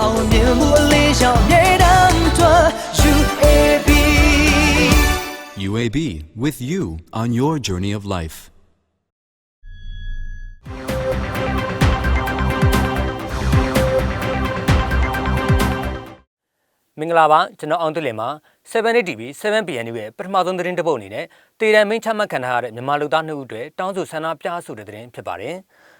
အောင်မြင်မှုအလေးရှောင်မြေတမ်းတွက် UAB UAB with you on your journey of life. မင်္ဂလာပါကျွန်တော်အောင်သွလင်ပါ7 TV 7 PN ရဲ့ပထမဆုံးသတင်းတစ်ပုဒ်အနေနဲ့တေရန်မင်းချမှတ်ခံထားရတဲ့မြန်မာလူသားနှစ်ဦးအတွက်တောင်းဆိုဆန္ဒပြဆိုတဲ့သတင်းဖြစ်ပါတယ်။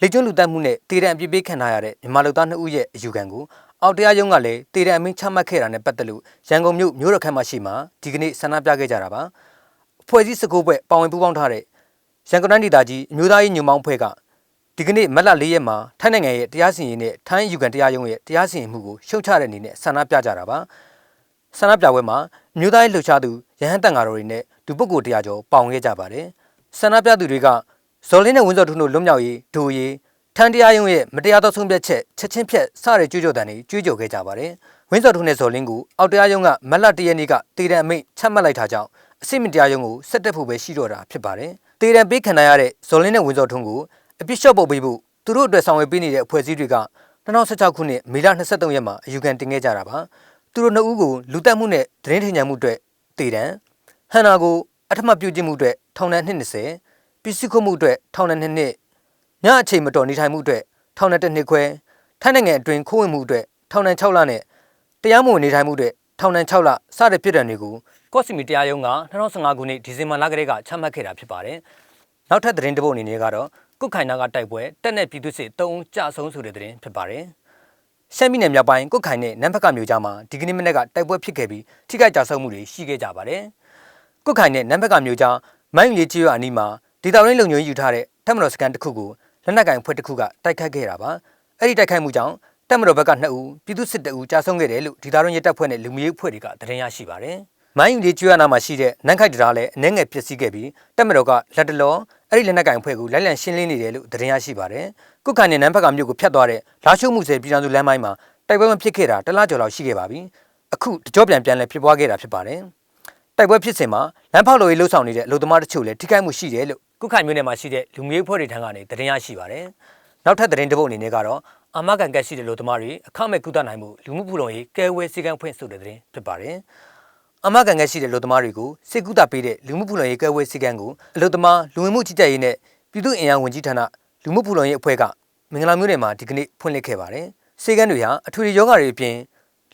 လေကျွန်းလူတက်မှုနဲ့တေရန်အပြစ်ပေးခံထားရတဲ့မြန်မာလူသားနှစ်ဦးရဲ့အယူခံကိုအောက်တရားရုံးကလည်းတေရန်မင်းချမှတ်ခဲ့တာနဲ့ပတ်သက်လို့ရန်ကုန်မြို့မြို့တော်ခမ်းမရှိမှာဒီကနေ့ဆန္ဒပြခဲ့ကြတာပါ။အဖွဲ့အစည်းစကူဘွဲ့ပါဝင်ပူးပေါင်းထားတဲ့ရန်ကုန်တိုင်းဒေသကြီးအမျိုးသားရေးညွန်ပေါင်းဖွဲ့ကဒီကနေ့မတ်လ၄ရက်မှာထိုင်းနိုင်ငံရဲ့တရားစီရင်ရေးနဲ့ထိုင်းယူကန်တရားရုံးရဲ့တရားစီရင်မှုကိုရှုတ်ချတဲ့အနေနဲ့ဆန္ဒပြကြတာပါဆန္ဒပြပွဲမှာအမျိုးသားရေးလှုပ်ရှားသူရဟန်းတန်ဃာတော်တွေနဲ့လူပုဂ္ဂိုလ်တရားကျော်ပေါဝင်ခဲ့ကြပါတယ်ဆန္ဒပြသူတွေက ဇော်လင်းနဲ့ဝင်းစော်ထုတို့လွတ်မြောက်ရေးဒိုရေးထန်းတရားရုံးရဲ့မတရားသောဆုံးဖြတ်ချက်ချက်ချင်းဖြတ်စတဲ့ကြွေးကြော်တန်တွေကြွေးကြော်ခဲ့ကြပါတယ်ဝင်းစော်ထုနဲ့ဇော်လင်းကိုအောက်တရားရုံးကမတ်လ၁ရက်နေ့ကတည်တဲ့အမိန့်ချမှတ်လိုက်တာကြောင့်အစစ်မတရားရုံးကိုဆက်တက်ဖို့ပဲရှိတော့တာဖြစ်ပါတယ်တည်တံပေးခံရတဲ့ဇော်လင်းနဲ့ဝင်းစော်ထုကိုအပြစ်လျှော့ပုတ်ပေးဖို့သူတို့အတွက်ဆောင်ရွက်ပေးနေတဲ့အဖွဲ့အစည်းတွေက2016ခုနှစ်မေလ23ရက်မှာအယူခံတင်ခဲ့ကြတာပါသူတို့နှစ်ဦးကိုလူတက်မှုနဲ့သတင်းထင်ကြမှုအတွက်တည်တံဟန်နာကိုအထမပြုကျင့်မှုအတွက်ထောင်ဒဏ်20ပစ္စည်းခုမှုအတွက်ထောင်ဒဏ်2နှစ်ညအချိန်မတော်နေထိုင်မှုအတွက်ထောင်ဒဏ်1နှစ်ခွဲထိုင်းနိုင်ငံအတွင်းခိုးဝင်မှုအတွက်ထောင်ဒဏ်6လနဲ့တရားမဝင်နေထိုင်မှုအတွက်ထောင်ဒဏ်6လစတဲ့ပြစ်ဒဏ်တွေကိုကော့စီမီတရားရုံးက2015ခုနှစ်ဒီဇင်ဘာလကတည်းကချမှတ်ခဲ့တာဖြစ်ပါတယ်နောက်ထပ်သတင်းတစ်ပုဒ်အနေနဲ့ကတော့ကုတ်ခိုင်နာကတိုက်ပွဲတက်တဲ့ပြည်သူစစ်3ဦးကြဆုံးဆိုတဲ့သတင်းဖြစ်ပါတယ်။ရှမ်းပြည်နယ်မြောက်ပိုင်းကုတ်ခိုင်နဲ့နမ်ဖက်ကမြို့ကြားမှာဒီကနေ့မနေ့ကတိုက်ပွဲဖြစ်ခဲ့ပြီးထိခိုက်ကြဆုံးမှုတွေရှိခဲ့ကြပါတယ်။ကုတ်ခိုင်နဲ့နမ်ဖက်ကမြို့ကြားမိုင်းလေးချီရွာအနီးမှာ ဒေတာရင်းလုံခြုံရေးယူထားတဲ့ထက်မတော်စကန်တစ်ခုကိုလက်နက်ကင်ဖွဲ့တစ်ခုကတိုက်ခတ်ခဲ့တာပါ။အဲ့ဒီတိုက်ခိုက်မှုကြောင့်တက်မတော်ဘက်က2ဦးပြည်သူစစ်2ဦးကြာဆုံးခဲ့တယ်လို့ဒေတာရင်းရဲတပ်ဖွဲ့နဲ့လူမျိုးဖွဲ့တွေကသတင်းရရှိပါတယ်။မိုင်းယူလေးကျွေးရနာမှာရှိတဲ့နန်းခိုက်တရားလည်းအနှဲငယ်ပျက်စီးခဲ့ပြီးတက်မတော်ကလက်တလောအဲ့ဒီလက်နက်ကင်အဖွဲ့ကိုလိုက်လံရှင်းလင်းနေတယ်လို့သတင်းရရှိပါတယ်။ကုတ်ခိုင်နဲ့နန်းဘက်ကမြို့ကိုဖျက်သွားတဲ့လာရှုမှုစေပြည်တော်စုလမ်းပိုင်းမှာတိုက်ပွဲမဖြစ်ခဲ့တာတလားကျော်လောက်ရှိခဲ့ပါပြီ။အခုတကြောပြန်ပြန်လဲဖြစ်ပွားခဲ့တာဖြစ်ပါတယ်။ တိုက်ပွဲဖြစ်စဉ်မှာလမ်းဖောက်လိုရေးလှုပ်ဆောင်နေတဲ့အလုံသမားတချို့လည်းထိခိုက်မှုရှိတယ်လို့ကုတ်ခိုင်မြို့နယ်မှာရှိတဲ့လူမျိုးဖွဲ့တွေထံကနေသတင်းရရှိပါတယ်။နောက်ထပ်သတင်းတစ်ပုဒ်အနေနဲ့ကတော့အာမကန်ကက်ရှိတဲ့လူသမားတွေအခမဲ့ကုသနိုင်မှုလူမှုဖူလုံရေးကဲဝဲစည်းကမ်းဖွင့်ဆိုတဲ့သတင်းဖြစ်ပါတယ်။အမကန်ငယ်ရှိတဲ့လူသမားတွေကိုစစ်ကူတာပေးတဲ့လူမှုဖူလုံရေးကဲဝဲစည်းကမ်းကိုအလူသမားလူဝင်မှုကြီးကြပ်ရေးနဲ့ပြည်သူ့အင်အားဝန်ကြီးဌာနလူမှုဖူလုံရေးအဖွဲ့ကမင်္ဂလာမျိုးနယ်မှာဒီကနေ့ဖွင့်လှစ်ခဲ့ပါတယ်။စည်းကမ်းတွေဟာအထွေထွေယောဂတွေအပြင်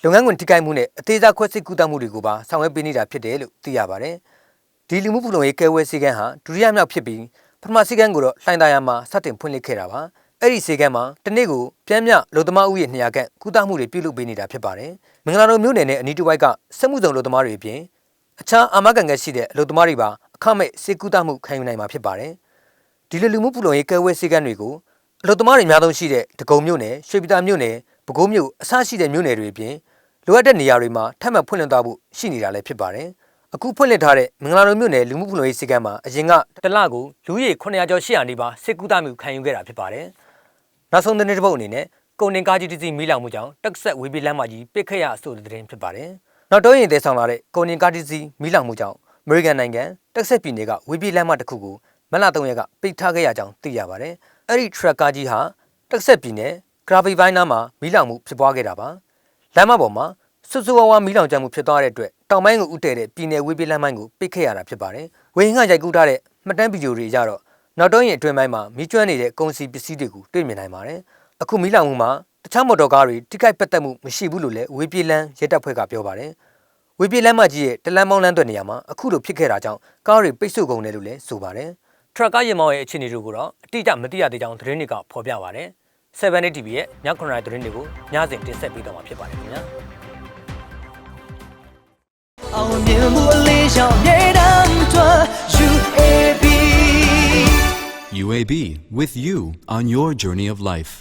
လုပ်ငန်းခွင်ထိခိုက်မှုနဲ့အသေးစားခွဲစိတ်ကူတာမှုတွေကိုပါဆောင်ရွက်ပေးနေတာဖြစ်တယ်လို့သိရပါတယ်။ဒီလူမှုဖူလုံရေးကဲဝဲစည်းကမ်းဟာဒုတိယမြောက်ဖြစ်ပြီးပထမစည်းကမ်းကိုတော့လှိုင်သာယာမှာစတင်ဖွင့်လှစ်ခဲ့တာပါ။အဲ့ဒီစည်းကမ်းမှာတနေ့ကိုပြန်မြလုံသမားဥယျာဉ်200ခန့်ကုသမှုတွေပြုလုပ်ပေးနေတာဖြစ်ပါတယ်။မင်္ဂလာတော်မျိုးနယ်နဲ့အနီးတစ်ဝိုက်ကစက်မှုဆောင်လုံသမားတွေအပြင်အခြားအာမခံကရှိတဲ့အလုပ်သမားတွေပါအခမဲ့စေကူတာမှုခံယူနိုင်မှာဖြစ်ပါတယ်။ဒီလိုလူမှုပူလုံရေးကဲဝဲစည်းကမ်းတွေကိုအလုပ်သမားတွေအများဆုံးရှိတဲ့ဒဂုံမြို့နယ်၊ရွှေပြည်သာမြို့နယ်၊ပဲခူးမြို့အစရှိတဲ့မြို့နယ်တွေအပြင် လိုအပ်တဲ့နေရာတွေမှာထပ်မံဖွင့်လှစ်သွားဖို့ရှိနေတာလည်းဖြစ်ပါတယ်။အခုဖွင့်လှစ်ထားတဲ့မင်္ဂလာတော်မြို့နယ်လူမှုပူလုံရေးစည်းကမ်းမှာအရင်ကတလကိုလူရေ900ကျော်800နီးပါးစေကူတာမှုခံယူခဲ့တာဖြစ်ပါတယ်။နောက်ဆုံးသတင်းတစ်ပုဒ်အနေနဲ့ကုန်တင်ကားကြီးတစ်စီးမီးလောင်မှုကြောင့်တက်ဆက်ဝေးပြီးလမ်းမကြီးပစ်ခတ်ရဆိုတဲ့သတင်းဖြစ်ပါတယ်။နောက်တော့ရင်တည်ဆောင်လာတဲ့ကုန်တင်ကားတစ်စီးမီးလောင်မှုကြောင့်အမေရိကန်နိုင်ငံတက်ဆက်ပြည်နယ်ကဝေးပြီးလမ်းမတစ်ခုကိုမလ3ရက်ကပိတ်ထားခဲ့ရကြောင်းသိရပါတယ်။အဲ့ဒီထရက်ကားကြီးဟာတက်ဆက်ပြည်နယ်ဂရာဗီဘိုင်းနားမှာမီးလောင်မှုဖြစ်ပွားခဲ့တာပါ။ လမ်းမပေါ်မှာဆွဆွဝါဝါမီးလောင်ကျမှုဖြစ်သွားတဲ့အတွက်တောင်ပိုင်းကိုဥတည်တဲ့ပြည်နယ်ဝေးပြီးလမ်းပိုင်းကိုပိတ်ခဲ့ရတာဖြစ်ပါတယ်။ဝေဟင်ကရိုက်ကူးထားတဲ့မှတ်တမ်းဗီဒီယိုတွေကြတော့နောက်တော့ရင်အတွင်းပိုင်းမှာမီးကျွမ်းနေတဲ့ကုန်စည်ပစ္စည်းတွေကိုတွေ့မြင်နိုင်ပါတယ်။အခုမီးလောင်မှုမှာတခြားမော်တော်ကားတွေတိကျပတ်သက်မှုမရှိဘူးလို့လည်းဝေးပြေးလန်းရဲတပ်ဖွဲ့ကပြောပါတယ်။ဝေးပြေးလမ်းမကြီးရဲ့တလန်းမောင်းလမ်းတွေနေရာမှာအခုလိုဖြစ်ခဲ့တာကြောင့်ကားတွေပိတ်ဆို့ကုန်တယ်လို့လည်းဆိုပါတယ်။ထရက်ကားရင်မောင်းရဲ့အခြေအနေတွေကိုတော့အတိအကျမသိရသေးကြောင်းသတင်းတွေကဖော်ပြပါတယ်။ 7 TV ရဲ့ည9:00နာရီသတင်းတွေကိုညစဉ်တင်ဆက်ပေးတော့မှာဖြစ်ပါတယ်ခင်ဗျာ။အောင်မြင်မှုအလေးရှောင်မြေတမ်းတွက် UAB UAB with you on your journey of life.